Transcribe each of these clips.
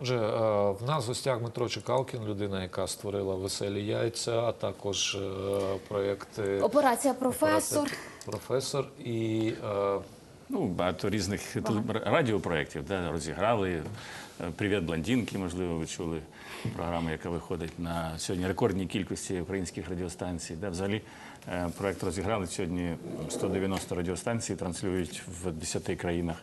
Отже, е, в нас в гостях Дмитро Чекалкін, людина, яка створила веселі яйця, а також е, проєкти Операція професор. професор і е, Ну, багато різних радіопроєктів да, розіграли. Привіт, блондинки, можливо, ви чули програму, яка виходить на сьогодні рекордній кількості українських радіостанцій. Да, взагалі проект розіграли сьогодні 190 радіостанцій, транслюють в 10 країнах.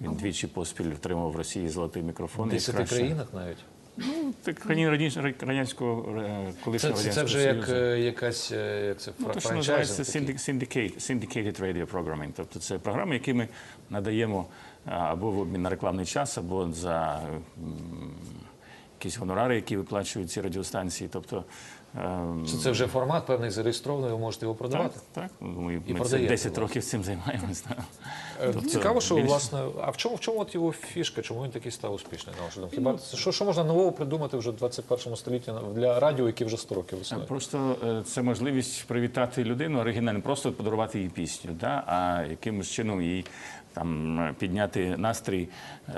Він двічі поспіль отримав в Росії золотий мікрофон. в десяти 10 краще- країнах навіть. Ну, так країн радянського, радянського е, Це, колишнього це, це вже як Союзу. як якась е, як це Ну, то, що називається syndicate, syndicated radio programming. Тобто це програми, які ми надаємо або в обмін на рекламний час, або за якісь гонорари, які виплачують ці радіостанції. Тобто, ем, Це, це вже формат певний зареєстрований, ви можете його продавати. так. Ну, Ми, ми це продаєте, 10 власне. років цим займаємось. да. Е, Тобто Цікаво, що більш- власне, а в чому в чому от його фішка? Чому він такий став успішний? На вашу думку? Хіба це- що, що можна нового придумати вже в 21 столітті для радіо, яке вже 100 років існує? Просто е, це можливість привітати людину оригінально, просто подарувати їй пісню, да? а якимось чином їй там підняти настрій, е,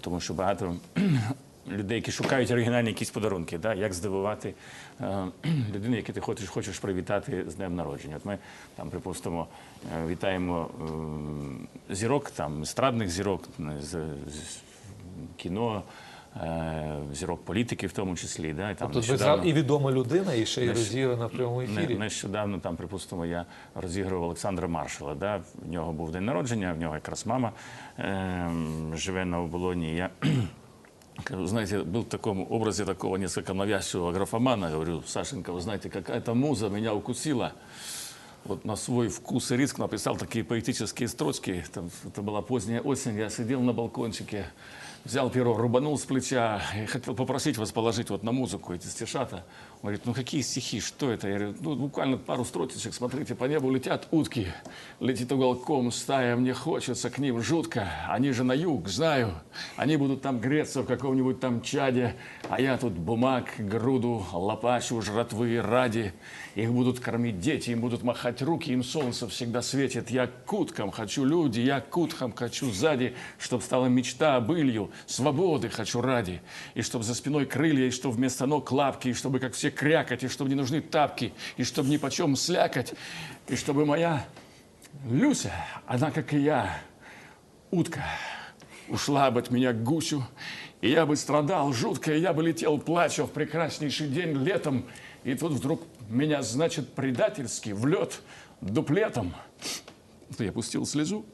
тому що багато людей, які шукають оригінальні якісь подарунки, да? як здивувати е, людину, яку ти хочеш, хочеш привітати з днем народження. От ми там, припустимо, е, вітаємо е, зірок, там естрадних зірок з, з кіно. е, Зірок політики в тому числі, да, і там Тобто нещодавно- і відома людина, і ще й розіграна на прямому не- ефірі. Нещодавно там, припустимо, я розігрував Олександра Маршала. Да? В нього був день народження, в нього якраз мама ем, живе на оболоні. Я знаете, был в таком образе такого несколько навязчивого графомана. Говорю, Сашенька, вы знаете, какая-то муза меня укусила. Вот на свой вкус и риск написал такие поэтические строчки. Там, это была поздняя осень, я сидел на балкончике, взял перо, рубанул с плеча и хотел попросить вас положить вот на музыку эти стишата. Он говорит, ну какие стихи, что это? Я говорю, ну буквально пару строчечек, смотрите, по небу летят утки, летит уголком стая, мне хочется к ним жутко. Они же на юг, знаю, они будут там греться в каком-нибудь там чаде, а я тут бумаг, груду, лопачу, жратвы ради. Их будут кормить дети, им будут махать руки, им солнце всегда светит. Я к уткам хочу люди, я к уткам хочу сзади, чтоб стала мечта былью, свободы хочу ради. И чтоб за спиной крылья, и чтоб вместо ног лапки, и чтобы как все крякать, и чтобы не нужны тапки, и чтоб ни почем слякать, и чтобы моя Люся, она как и я, утка, ушла бы от меня к гусю, и я бы страдал жутко, и я бы летел, плача в прекраснейший день летом, и тут вдруг меня, значит, предательски в лед дуплетом. Я пустил слезу.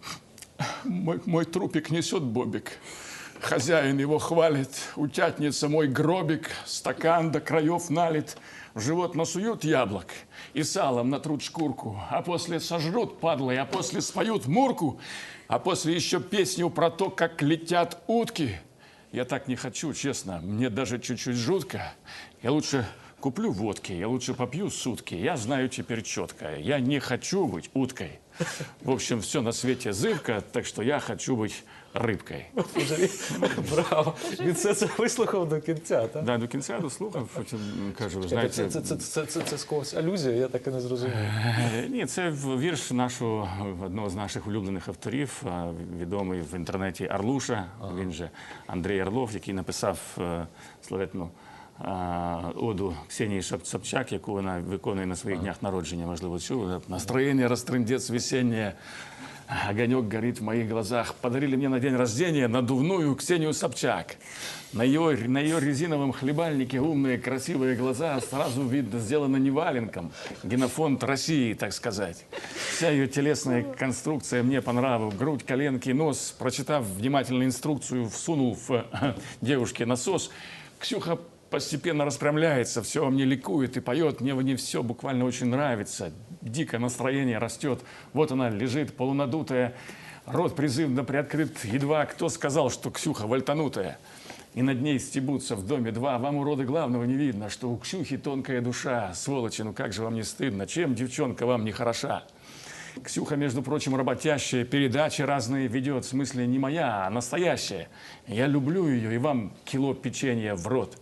Мой, мой трупик несет бобик. Хозяин его хвалит, утятница мой гробик, стакан до краев налит, в живот насуют яблок и салом натрут шкурку, а после сожрут падлы, а после споют мурку, а после еще песню про то, как летят утки. Я так не хочу, честно, мне даже чуть-чуть жутко. Я лучше куплю водки, я лучше попью сутки. Я знаю теперь четко, я не хочу быть уткой. В общем, все на свете зыбко, так что я хочу быть рибкою. Браво! Він все це вислухав до кінця, так? Да, до кінця дослухав, потім кажу, знаєте, це, це, це, це, це, це з когось алюзія, я так і не зрозумів. Е, Ні, це вірш нашого одного з наших улюблених авторів, відомий в інтернеті Арлуша. Він же Андрій Орлов, який написав е, славетну а, оду Ксенії Шап- Собчак, яку вона виконує на своїх днях народження, можливо, чули. Настроєння розтрындець весеннее. Огонек горит в моих глазах. Подарили мне на день рождения надувную Ксению Собчак. На ее, на ее резиновом хлебальнике умные, красивые глаза сразу видно сделано не валенком. Генофонд России, так сказать. Вся ее телесная конструкция мне по нраву. Грудь, коленки, нос. Прочитав внимательно инструкцию, всунул в девушке насос. Ксюха постепенно распрямляется, все во мне ликует и поет. Мне в ней все буквально очень нравится. Дико настроение растет. Вот она лежит, полунадутая. Рот призывно приоткрыт. Едва кто сказал, что Ксюха вальтанутая. И над ней стебутся в доме два. Вам, уроды, главного не видно, что у Ксюхи тонкая душа. Сволочи, ну как же вам не стыдно? Чем девчонка вам не хороша? Ксюха, между прочим, работящая, передачи разные ведет, в смысле не моя, а настоящая. Я люблю ее, и вам кило печенья в рот.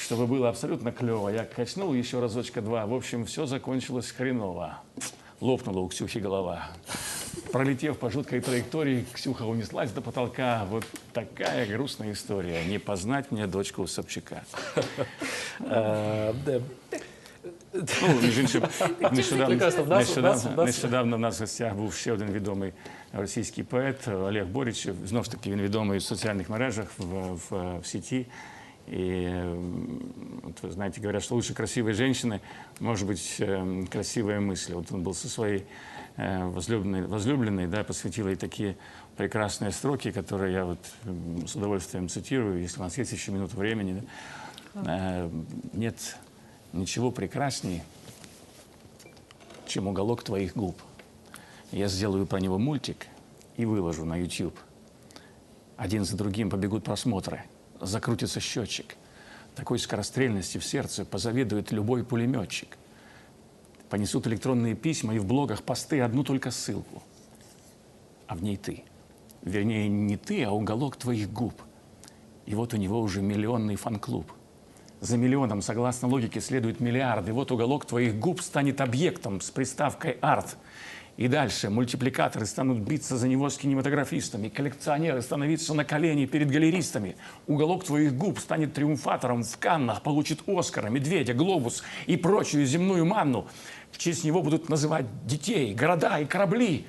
Чтобы было абсолютно клево. Я качнул еще разочка два. В общем, все закончилось хреново. Лопнула у Ксюхи голова. Пролетев по жуткой траектории, Ксюха унеслась до потолка. Вот такая грустная история. Не познать мне дочку Собчака. Е, де- Ну, між іншим, нещодавно, Прекрасно. В нас- в нас- нещодавно, в нас- нещодавно в нас в гостях був ще один відомий російський поет Олег Борич. Знову ж таки, він відомий в соціальних мережах, в, в, в сети. И м, вот вы знаете, говорят, что лучше красивой женщины может быть эм, красивая мысль. Вот он был со своей э, возлюбленной, возлюбленной, да, посвятил ей такие прекрасные строки, которые я вот м, с удовольствием цитирую, если у нас есть еще минуту времени. Да. Э, Нет ничего прекраснее, чем уголок твоих губ. Я сделаю про него мультик и выложу на YouTube. Один за другим побегут просмотры, закрутится счетчик. Такой скорострельности в сердце позавидует любой пулеметчик. Понесут электронные письма и в блогах посты одну только ссылку. А в ней ты. Вернее, не ты, а уголок твоих губ. И вот у него уже миллионный фан-клуб. За миллионом, согласно логике, следует миллиард. И вот уголок твоих губ станет объектом с приставкой «арт». И дальше мультипликаторы станут биться за него с кинематографистами, коллекционеры становиться на колени перед галеристами. Уголок твоих губ станет триумфатором в Каннах, получит Оскара, Медведя, Глобус и прочую земную манну. В честь него будут называть детей, города и корабли.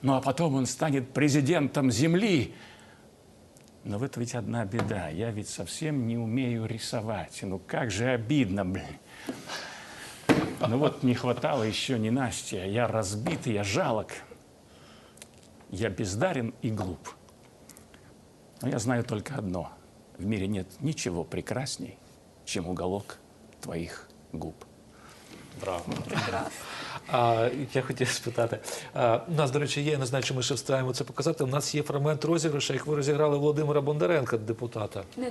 Ну а потом он станет президентом Земли. Но в этом ведь одна беда. Я ведь совсем не умею рисовать. Ну как же обидно, блин. Ну вот не хватало еще не Насти. а Я разбит, я жалок. Я бездарен и глуп. Но я знаю только одно. В мире нет ничего прекрасней, чем уголок твоих губ. Браво. А, я хотів спитати. А, у нас, до речі, є, я не знаю, чи ми ще встигаємо це показати. У нас є фрагмент розіграшу, як ви розіграли Володимира Бондаренка, депутата. Не,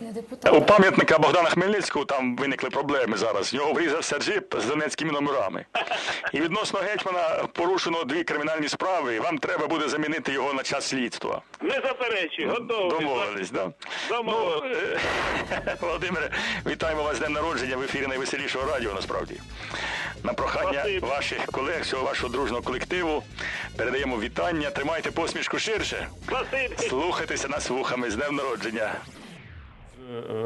не У пам'ятника Богдана Хмельницького там виникли проблеми зараз. В нього врізався джип з донецькими номерами. І відносно гетьмана порушено дві кримінальні справи. і Вам треба буде замінити його на час слідства. Не заперечуй, готовий. Домовились, да? Домовились. е, Володимире, вітаємо вас з днем народження в ефірі найвеселішого радіо, насправді. На прохання ваших колег, всього вашого дружного колективу передаємо вітання. Тримайте посмішку ширше. Слухайтеся нас вухами з днем народження.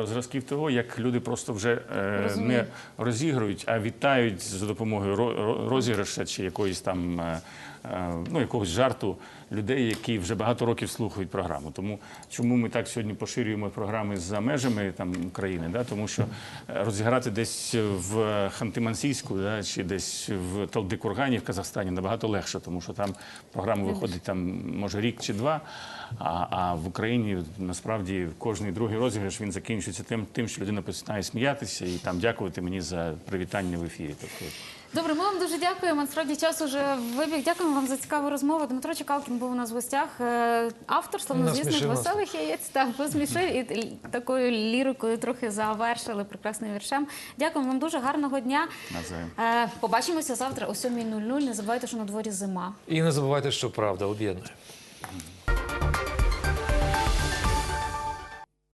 Зразків того, як люди просто вже е, не розігрують, а вітають за допомогою ро- ро- розіграша чи якоїсь там е, ну, якогось жарту людей, які вже багато років слухають програму. Тому чому ми так сьогодні поширюємо програми за межами там України? Да? Тому що е, розіграти десь в Ханти-Мансійську да? чи десь в Талдикургані в Казахстані набагато легше, тому що там програма виходить там може рік чи два. А, а в Україні насправді кожний другий розіграш він закінчується тим, тим, що людина починає сміятися і там дякувати мені за привітання в ефірі. Тобто Добре, ми вам дуже дякуємо. Насправді час уже вибіг. Дякуємо вам за цікаву розмову. Дмитро Чекалкін був у нас в гостях. Е, Автор славнозвісних Насмішив нас. веселих яєць та посмішив і л- такою лірикою трохи завершили прекрасним віршем. Дякуємо вам дуже гарного дня. Навзаєм. Е, Побачимося завтра о 7.00. Не забувайте, що на дворі зима. І не забувайте, що правда об'єднує.